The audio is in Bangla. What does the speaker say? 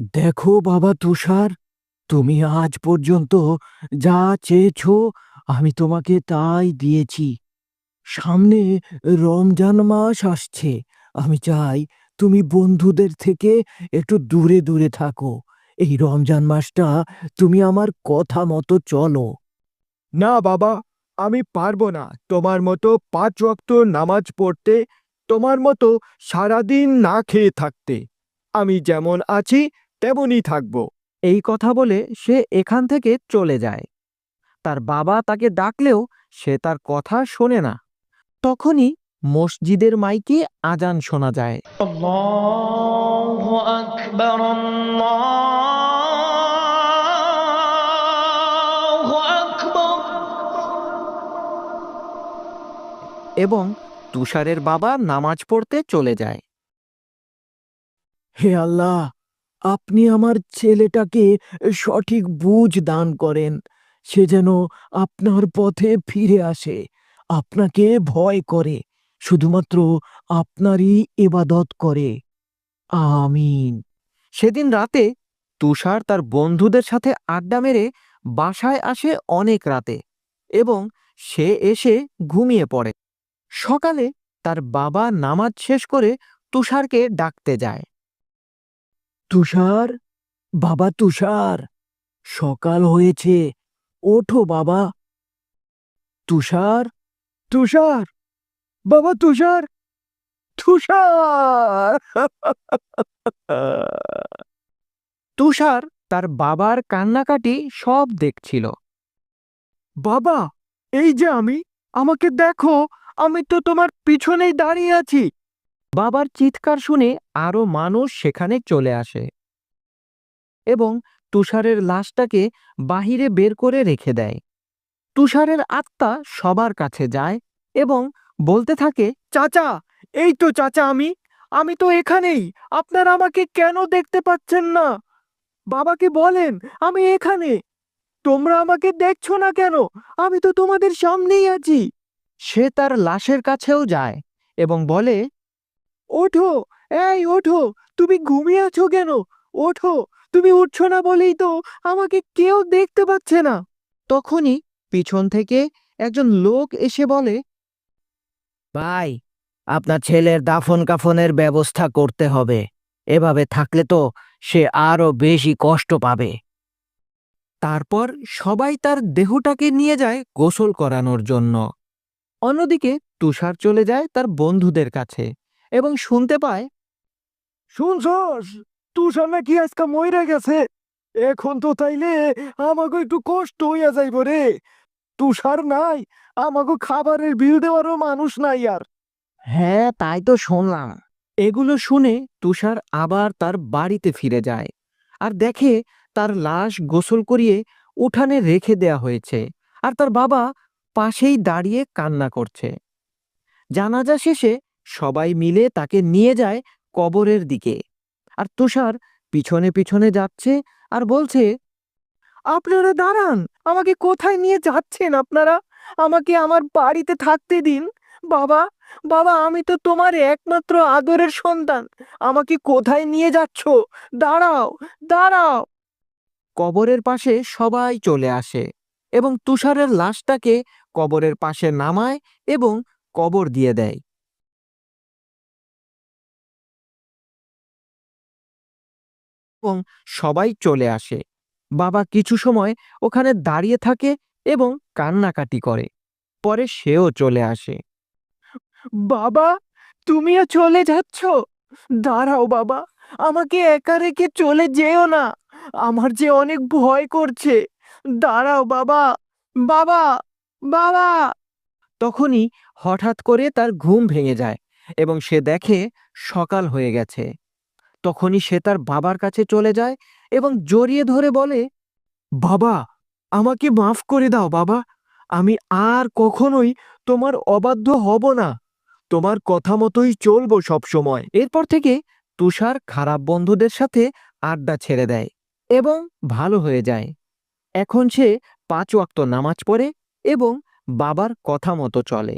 দেখো বাবা তুষার, তুমি আজ পর্যন্ত যা চেয়েছ আমি তোমাকে তাই দিয়েছি। সামনে রমজান মাস আসছে, আমি চাই তুমি বন্ধুদের থেকে একটু দূরে দূরে থাকো। এই রমজান মাসটা তুমি আমার কথা মতো চলো। না বাবা, আমি পারব না। তোমার মতো পাঁচ ওয়াক্ত নামাজ পড়তে, তোমার মতো সারাদিন না খেয়ে থাকতে। আমি যেমন আছি তেমনই থাকব। এই কথা বলে সে এখান থেকে চলে যায়। তার বাবা তাকে ডাকলেও সে তার কথা শোনে না। তখনই মসজিদের মাইকে আজান শোনা যায়। এবং তুষারের বাবা নামাজ পড়তে চলে যায়। হে আল্লাহ! আপনি আমার ছেলেটাকে সঠিক বুঝ দান করেন, সে যেন আপনার পথে ফিরে আসে, আপনাকে ভয় করে, শুধুমাত্র আপনারই এবাদত করে। আমিন। সেদিন রাতে তুষার তার বন্ধুদের সাথে আড্ডা মেরে বাসায় আসে অনেক রাতে এবং সে এসে ঘুমিয়ে পড়ে। সকালে তার বাবা নামাজ শেষ করে তুষারকে ডাকতে যায়। তুষার? বাবা তুষার, সকাল হয়েছে। ওঠো বাবা। তুষার? তুষার? বাবা তুষার? তুষার! তুষার তার বাবার কান্নাকাটি সব দেখছিল। বাবা, এই যে আমি, আমাকে দেখো, আমি তো তোমার পিছনেই দাঁড়িয়ে আছি। বাবার চিৎকার শুনে আরও মানুষ সেখানে চলে আসে এবং তুষারের লাশটাকে বাহিরে বের করে রেখে দেয়। তুষারের আত্মা সবার কাছে যায় এবং বলতে থাকে, চাচা, এই তো চাচা আমি আমি তো এখানেই, আপনারা আমাকে কেন দেখতে পাচ্ছেন না? বাবাকে বলেন, আমি এখানে। তোমরা আমাকে দেখছ না কেন? আমি তো তোমাদের সামনেই আছি। সে তার লাশের কাছেও যায় এবং বলে ওঠো, এই ওঠো, তুমি ঘুমিয়ে আছো কেন? ওঠো, তুমি উঠছো না বলেই তো আমাকে কেউ দেখতে পাচ্ছে না। তখনই পিছন থেকে একজন লোক এসে বলে, ভাই, আপনার ছেলের দাফন কাফনের ব্যবস্থা করতে হবে। এভাবে থাকলে তো সে আরও বেশি কষ্ট পাবে। তারপর সবাই তার দেহটাকে নিয়ে যায় গোসল করানোর জন্য। অন্যদিকে তুষার চলে যায় তার বন্ধুদের কাছে। এবং শুনতে পায় শুনছস? তুষার নাকি আজকে মইরা গেছে। এখন তো তাইলে আমাকে একটু কষ্ট হইয়া যাইব রে। তুষার নাই আমাকে খাবারের বিল দেওয়ারও মানুষ নাই আর। হ্যাঁ তাই তো শুনলাম। এগুলো শুনে তুষার আবার তার বাড়িতে ফিরে যায় আর দেখে তার লাশ গোসল করিয়ে উঠানে রেখে দেয়া হয়েছে আর তার বাবা পাশেই দাঁড়িয়ে কান্না করছে। জানাজা শেষে সবাই মিলে তাকে নিয়ে যায় কবরের দিকে। আর তুষার পিছনে পিছনে যাচ্ছে আর বলছে, আপনারা দাঁড়ান, আমাকে কোথায় নিয়ে যাচ্ছেন আপনারা? আমাকে আমার বাড়িতে থাকতে দিন। বাবা বাবা, আমি তো তোমার একমাত্র আদরের সন্তান। আমাকে কোথায় নিয়ে যাচ্ছ? দাঁড়াও দাঁড়াও! কবরের পাশে সবাই চলে আসে এবং তুষারের লাশটাকে কবরের পাশে নামায় এবং কবর দিয়ে দেয়। এবং সবাই চলে আসে। বাবা কিছু সময় ওখানে দাঁড়িয়ে থাকে এবং কান্নাকাটি করে। পরে সেও চলে আসে। বাবা, তুমিও চলে যাচ্ছ? দাঁড়াও বাবা, আমাকে একা রেখে চলে যেও না। আমার যে অনেক ভয় করছে। দাঁড়াও বাবা বাবা বাবা। তখনই হঠাৎ করে তার ঘুম ভেঙে যায় এবং সে দেখে সকাল হয়ে গেছে। তখনই সে তার বাবার কাছে চলে যায় এবং জড়িয়ে ধরে বলে, বাবা, আমাকে মাফ করে দাও বাবা। আমি আর কখনোই তোমার অবাধ্য হব না। তোমার কথা মতোই চলবো সব সময় এরপর থেকে তুষার খারাপ বন্ধুদের সাথে আড্ডা ছেড়ে দেয় এবং ভালো হয়ে যায়। এখন সে পাঁচ ওয়াক্ত নামাজ পড়ে এবং বাবার কথা মতো চলে।